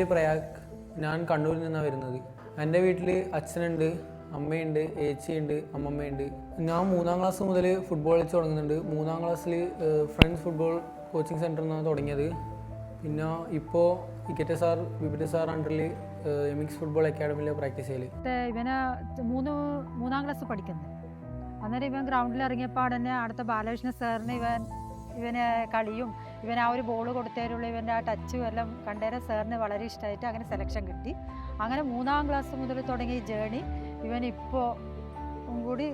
പേര് പ്രയാഗ്. ഞാൻ കണ്ണൂരിൽ നിന്നാണ് വരുന്നത്. എന്റെ വീട്ടിൽ അച്ഛനുണ്ട് അമ്മയുണ്ട് ഏച്ചിയുണ്ട് അമ്മമ്മയുണ്ട്. ഞാൻ മൂന്നാം ക്ലാസ് മുതൽ ഫുട്ബോൾ കളിച്ച് തുടങ്ങുന്നുണ്ട്. മൂന്നാം ക്ലാസ്സിൽ ഫ്രണ്ട്സ് ഫുട്ബോൾ കോച്ചിങ് സെന്ററിൽ നിന്നാണ് തുടങ്ങിയത്. പിന്നെ ഇപ്പോൾ ഇക്കറ്റ സാർ വിപിറ്റ സാർ അണ്ടറിൽ എമിക്സ് ഫുട്ബോൾ അക്കാഡമിയിൽ പ്രാക്ടീസ് ചെയ്യൽ ഇവന് മൂന്ന് മൂന്നാം ക്ലാസ് പഠിക്കുന്നത് അന്നേരം ഇവൻ ഗ്രൗണ്ടിൽ ഇറങ്ങിയപ്പോൾ തന്നെ അടുത്ത ബാലകൃഷ്ണ സാറിന് ഇവൻ ഇവന് കളിയും ഇവൻ ആ ഒരു ബോൾ കൊടുത്തേരുള്ളൂ ഇവന്റെ ആ ടച്ചും എല്ലാം കണ്ടേരം സാറിന് വളരെ ഇഷ്ടമായിട്ട് അങ്ങനെ സെലക്ഷൻ കിട്ടി. അങ്ങനെ മൂന്നാം ക്ലാസ് മുതൽ തുടങ്ങിയ ജേണി ഇവൻ ഇപ്പോൾ കൂടി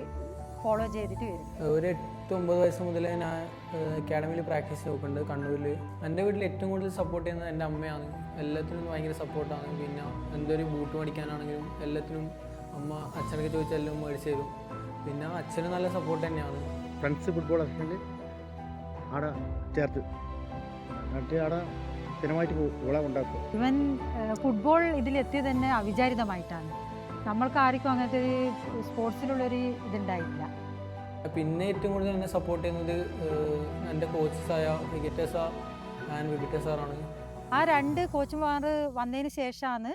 ഫോളോ ചെയ്തിട്ട് വരും. ഒരു എട്ട് ഒമ്പത് വയസ്സ് മുതൽ ഞാൻ അക്കാഡമിയിൽ പ്രാക്ടീസ് നോക്കുന്നുണ്ട്. കണ്ണൂരിൽ എന്റെ വീട്ടിൽ ഏറ്റവും കൂടുതൽ സപ്പോർട്ട് ചെയ്യുന്നത് എന്റെ അമ്മയാണ്. എല്ലാത്തിനും ഭയങ്കര സപ്പോർട്ടാണ് പിന്നെ എന്തൊരു ബൂട്ട് മേടിക്കാനാണെങ്കിലും എല്ലാത്തിനും അമ്മ അച്ഛനൊക്കെ ചോദിച്ചാൽ എല്ലാം മേടിച്ച് തരും. പിന്നെ അച്ഛന് നല്ല സപ്പോർട്ട് തന്നെയാണ്. ഫ്രണ്ട്സ് ഫുട്ബോൾ ആടെ ചേർത്ത്. എന്നിട്ട് സ്ഥിരമായിട്ട് ഇവൻ ഫുട്ബോൾ ഇതിലെത്തിയത് തന്നെ അവിചാരിതമായിട്ടാണ്. നമ്മൾക്ക് ആർക്കും അങ്ങനത്തെ ഒരു സ്പോർട്സിലുള്ളൊരു ഇതുണ്ടായില്ല പിന്നെ ഏറ്റവും കൂടുതൽ എന്നെ സപ്പോർട്ട് ചെയ്യുന്നത് എന്റെ കോച്ചസായ വികറ്റ സാർ ആൻഡ് വികറ്റ സാറാണ്. ആ രണ്ട് കോച്ചുമാർ വന്നതിന് ശേഷമാണ്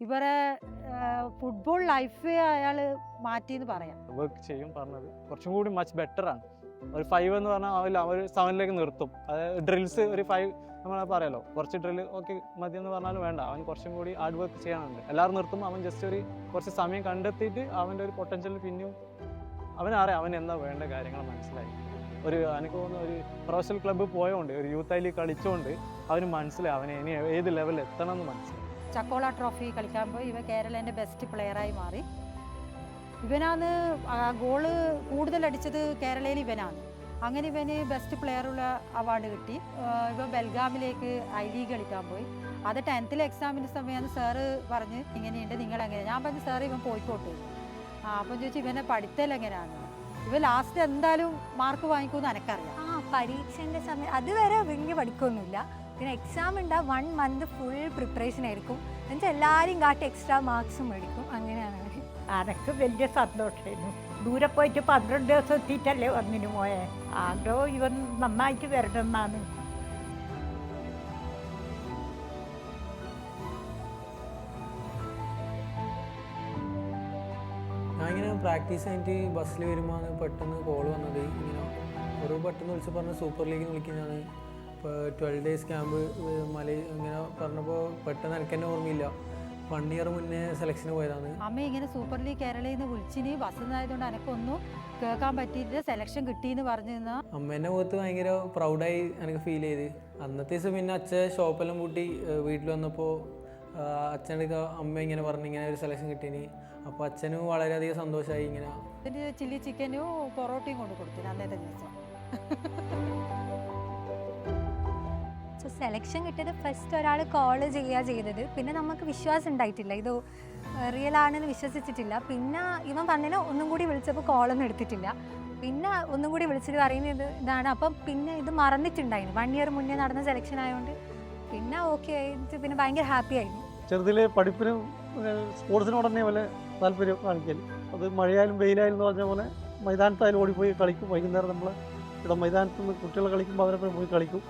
ഇവരെ ഫുട്ബോൾ ലൈഫ് അയാൾ മാറ്റിയെന്ന് പറയാം. വർക്ക് ചെയ്യും പറഞ്ഞത്. കുറച്ചും കൂടി മച്ച് ബെറ്റർ ആണ്. ഒരു ഫൈവ് എന്ന് പറഞ്ഞാൽ അവർ സെവനിലേക്ക് നിർത്തും. അതായത് ഡ്രിൽസ് ഒരു ഫൈവ് നമ്മൾ പറയാലോ കുറച്ച് ഡ്രിൽ ഓക്കെ മതി എന്ന് പറഞ്ഞാലും വേണ്ട. അവൻ കുറച്ചും കൂടി ഹാർഡ് വർക്ക് ചെയ്യാനുണ്ട്. എല്ലാവരും നിർത്തുമ്പോൾ അവൻ ജസ്റ്റ് ഒരു കുറച്ച് സമയം കണ്ടെത്തിയിട്ട് അവന്റെ ഒരു പൊട്ടൻഷ്യൽ പിന്നെയും അവനറിയാം അവൻ എന്താ വേണ്ട കാര്യങ്ങൾ മനസ്സിലായി. ഒരു എനിക്ക് തോന്നുന്നു ഒരു പ്രൊഫഷണൽ ക്ലബ്ബ് പോയോണ്ട് ഒരു യൂത്ത് ഐ ലീഗ് കളിച്ചോണ്ട് അവന് മനസ്സിലായി. അവന് ഇനി ഏത് ലെവലിൽ എത്തണം എന്ന് മനസ്സിലായി. ചക്കോള ട്രോഫി കളിക്കാൻ പോയി. ഇവ കേരളേന്റെ ബെസ്റ്റ് പ്ലെയറായി മാറി. ഇവനാണ് ആ ഗോൾ കൂടുതൽ അടിച്ചത് കേരളയിൽ ഇവനാണ്. അങ്ങനെ ഇവന് ബെസ്റ്റ് പ്ലെയറുള്ള അവാർഡ് കിട്ടി. ഇവ ബെൽഗാമിലേക്ക് ഐ ലീഗ് കളിക്കാൻ പോയി. അത് ടെൻത്തിലെ എക്സാമിന്റെ സമയമാണ് സാറ് പറഞ്ഞ് ഇങ്ങനെയുണ്ട് നിങ്ങൾ എങ്ങനെ ഞാൻ പറഞ്ഞു സാറ് ഇവൻ പോയിക്കോട്ടെ. ആ അപ്പം ചോദിച്ചു ഇവനെ പഠിത്തൽ എങ്ങനെയാണ്? ഇവ ലാസ്റ്റ് എന്തായാലും മാർക്ക് വാങ്ങിക്കുമെന്ന് എനിക്കറിയാം ആ പരീക്ഷന്റെ സമയം അതുവരെ വിങ്ങി പഠിക്കൊന്നുമില്ല. പിന്നെ എക്സാം ഉണ്ടാകും വൺ മന്ത് ഫുൾ പ്രിപ്പറേഷൻ ആയിരിക്കും. എന്നുവെച്ചാൽ എല്ലാവരും കാട്ടി എക്സ്ട്രാ മാർക്സും മേടിക്കും. അങ്ങനെയാണ് അനക്ക് വലിയ സന്തോഷമായിരുന്നു. ദൂരെ പോയിട്ട് പന്ത്രണ്ട് ദിവസം എത്തിയിട്ടല്ലേ വന്നിന് പോയെ ആഗ്രഹം ഇവൻ നന്നായിട്ട് വരണമെന്നാണ്. ഇങ്ങനെ പ്രാക്ടീസ് കഴിഞ്ഞിട്ട് ബസ്സിൽ വരുമ്പോൾ പെട്ടെന്ന് കോൾ വന്നത്. ഇങ്ങനെ ഓരോ പെട്ടെന്ന് വിളിച്ച് പറഞ്ഞ സൂപ്പർ ലീഗിൽ വിളിക്കുന്നതാണ്. ഇപ്പോൾ ട്വൽവ് ഡേയ്സ് ക്യാമ്പ് മല ഇങ്ങനെ പറഞ്ഞപ്പോൾ പെട്ടെന്ന് എനിക്ക് തന്നെ ഓർമ്മയില്ല. വൺ ഇയർ മുന്നേ സെലക്ഷന് പോയതാണ്. അമ്മ ഇങ്ങനെ സൂപ്പർ ലീഗ് കേരളയിൽ നിന്ന് വിളിച്ചിന് ബസ് നിന്നായതുകൊണ്ട് എനക്കൊന്നും കേൾക്കാൻ പറ്റിയിട്ട് സെലക്ഷൻ കിട്ടിയെന്ന് പറഞ്ഞു നിന്നാ അമ്മേന്റെ മുഖത്ത് ഭയങ്കര പ്രൗഡായി എനിക്ക് ഫീൽ ചെയ്ത്. അന്നത്തെ ദിവസം പിന്നെ അച്ഛൻ ഷോപ്പെല്ലാം കൂട്ടി വീട്ടിൽ വന്നപ്പോൾ അച്ഛനടുക്ക അമ്മ ഇങ്ങനെ പറഞ്ഞു ഇങ്ങനെ ഒരു സെലക്ഷൻ കിട്ടീനി. അപ്പോൾ അച്ഛനും വളരെയധികം സന്തോഷമായി ഇങ്ങനെ. ചില്ലി ചിക്കനും പൊറോട്ടയും കൊണ്ട് കൊടുത്തിന് അന്നേരം ദിവസം. സോ സെലക്ഷൻ കിട്ടിയത് ഫസ്റ്റ് ഒരാൾ കോൾ ചെയ്യുക ചെയ്തത്. പിന്നെ നമുക്ക് വിശ്വാസം ഉണ്ടായിട്ടില്ല. ഇത് റിയൽ ആണെന്ന് വിശ്വസിച്ചിട്ടില്ല. പിന്നെ ഇവൻ പറഞ്ഞതിന് ഒന്നും കൂടി വിളിച്ചപ്പോൾ കോളൊന്നും എടുത്തിട്ടില്ല. പിന്നെ ഒന്നും കൂടി വിളിച്ചിട്ട് പറയുന്നത് ഇതാണ്. അപ്പം പിന്നെ ഇത് മറന്നിട്ടുണ്ടായിരുന്നു വൺ ഇയർ മുന്നേ നടന്ന സെലക്ഷൻ ആയതുകൊണ്ട് പിന്നെ ഓക്കെ ആയിട്ട് പിന്നെ ഭയങ്കര ഹാപ്പി ആയിരുന്നു. ചെറുതിലെ പഠിപ്പിനും സ്പോർട്സിനോട് തന്നെ പോലെ താല്പര്യം കാണിക്കൽ അത് മഴയായാലും വെയിലായാലും എന്ന് പറഞ്ഞ പോലെ മൈതാനത്തായാലും ഓടിപ്പോയി കളിക്കും. വൈകുന്നേരം നമ്മൾ ഇവിടെ മൈതാനത്ത് നിന്ന് കുട്ടികൾ കളിക്കുമ്പോൾ അവരെ പോയി കളിക്കും.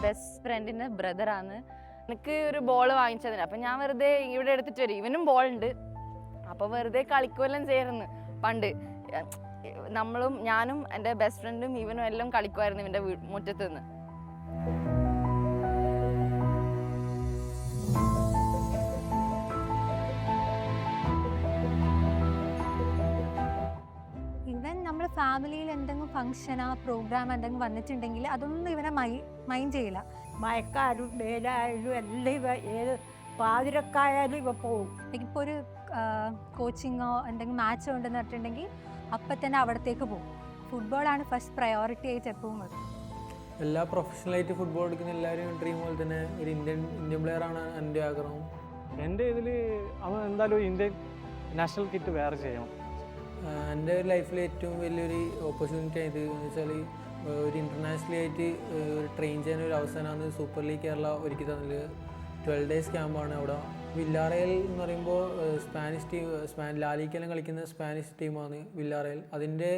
ബെസ്റ്റ് ഫ്രണ്ടിന്റെ ബ്രദറാണ് എനിക്ക് ഒരു ബോൾ വാങ്ങിച്ചതിന്. അപ്പം ഞാൻ വെറുതെ ഇവിടെ എടുത്തിട്ട് വരും. ഇവനും ബോൾ ഉണ്ട്. അപ്പോൾ വെറുതെ കളിക്കുമെല്ലാം ചേർന്ന് പണ്ട് നമ്മളും ഞാനും എന്റെ ബെസ്റ്റ് ഫ്രണ്ടും ഇവനും എല്ലാം കളിക്കുമായിരുന്നു ഇവന്റെ മുറ്റത്ത് നിന്ന് ഫാമിലിയിൽ എന്തെങ്കിലും ഫംഗ്ഷനാ പ്രോഗ്രാം എന്തെങ്കിലും വന്നിട്ടുണ്ടെങ്കിൽ അതൊന്നും ഇവനെ മൈ മൈൻഡ് ചെയ്യില്ല. മയക്കാരും വേലായാലും എല്ലാം ഇവ ഏത് പാതിരക്കായാലും ഇവ പോകും ഇപ്പോൾ ഒരു കോച്ചിങ്ങോ എന്തെങ്കിലും മാച്ചോ ഉണ്ടെന്ന് പറഞ്ഞിട്ടുണ്ടെങ്കിൽ അപ്പം തന്നെ അവിടത്തേക്ക് പോകും. ഫുട്ബോളാണ് ഫസ്റ്റ് പ്രയോറിറ്റി ആയിട്ട് എപ്പോഴും വരും എല്ലാ പ്രൊഫഷണലായിട്ട് ഫുട്ബോൾ എടുക്കുന്ന എല്ലാവരും ഡ്രീം പോലെ തന്നെ ഒരു ഇന്ത്യൻ ഇന്ത്യൻ പ്ലെയർ ആണ് എന്റെ ആഗ്രഹം. എന്റെ ഇതിൽ അവൻ എന്തായാലും ഇന്ത്യൻ നാഷണൽ കിറ്റ് വേറെ ചെയ്യണം. എന്റെ ലൈഫിൽ ഏറ്റവും വലിയൊരു ഓപ്പർച്യൂണിറ്റി ആയത് എന്ന് വെച്ചാൽ ഒരു ഇന്റർനാഷണലി ആയിട്ട് ഒരു ട്രെയിൻ ചെയ്യാൻ ഒരു അവസരമാണ് സൂപ്പർ ലീഗ് കേരള ഒരുക്കി തന്നത്. ട്വൽവ് ഡേയ്സ് ക്യാമ്പാണ് അവിടെ. വില്ലാറയൽ എന്ന് പറയുമ്പോൾ സ്പാനിഷ് ടീം സ്പാൻ ലാലിക്കെല്ലാം കളിക്കുന്ന സ്പാനിഷ് ടീമാണ് വില്ലാറയൽ. അതിന്റെ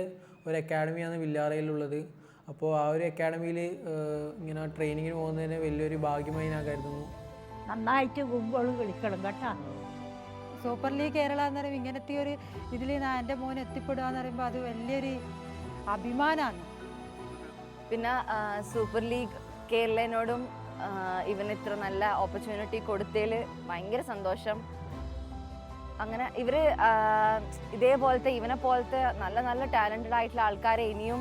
ഒരു അക്കാഡമിയാണ് വില്ലാറയിലുള്ളത് അപ്പോൾ ആ ഒരു അക്കാഡമിയിൽ ഇങ്ങനെ ട്രെയിനിങ്ങിന് പോകുന്നതിന് വലിയൊരു ഭാഗ്യമായി ഞാൻ കരുതുന്നു. നന്നായിട്ട് ഗോൾ കളിക്കണം കേട്ടോ. സൂപ്പർ ലീഗ് കേരള എന്ന് പറയുമ്പോൾ ഇങ്ങനത്തെ ഒരു ഇതിൽ എന്റെ മോൻ എത്തിപ്പെടുക എന്ന് പറയുമ്പോൾ അത് വലിയൊരു അഭിമാനമാണ് പിന്നെ സൂപ്പർ ലീഗ് കേരളനോടും ഇവൻ ഇത്ര നല്ല ഓപ്പർച്യൂണിറ്റി കൊടുത്തതിൽ ഭയങ്കര സന്തോഷം. അങ്ങനെ ഇവർ ആ, ഇതേപോലത്തെ ഇവനെ പോലത്തെ നല്ല നല്ല ടാലന്റഡ് ആയിട്ടുള്ള ആൾക്കാരെ ഇനിയും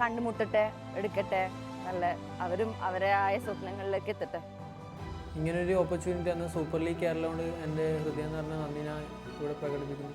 കണ്ടുമുട്ടട്ടെ എടുക്കട്ടെ നല്ല അവരും അവരായ സ്വപ്നങ്ങളിലേക്ക് എത്തട്ടെ. ഇങ്ങനൊരു ഓപ്പർച്യൂണിറ്റി അന്ന് സൂപ്പർ ലീഗ് കേരള കൊണ്ട് എന്റെ ഹൃദയം നിറഞ്ഞ നന്ദി ഞാൻ ഇവിടെ പ്രകടിപ്പിക്കുന്നു.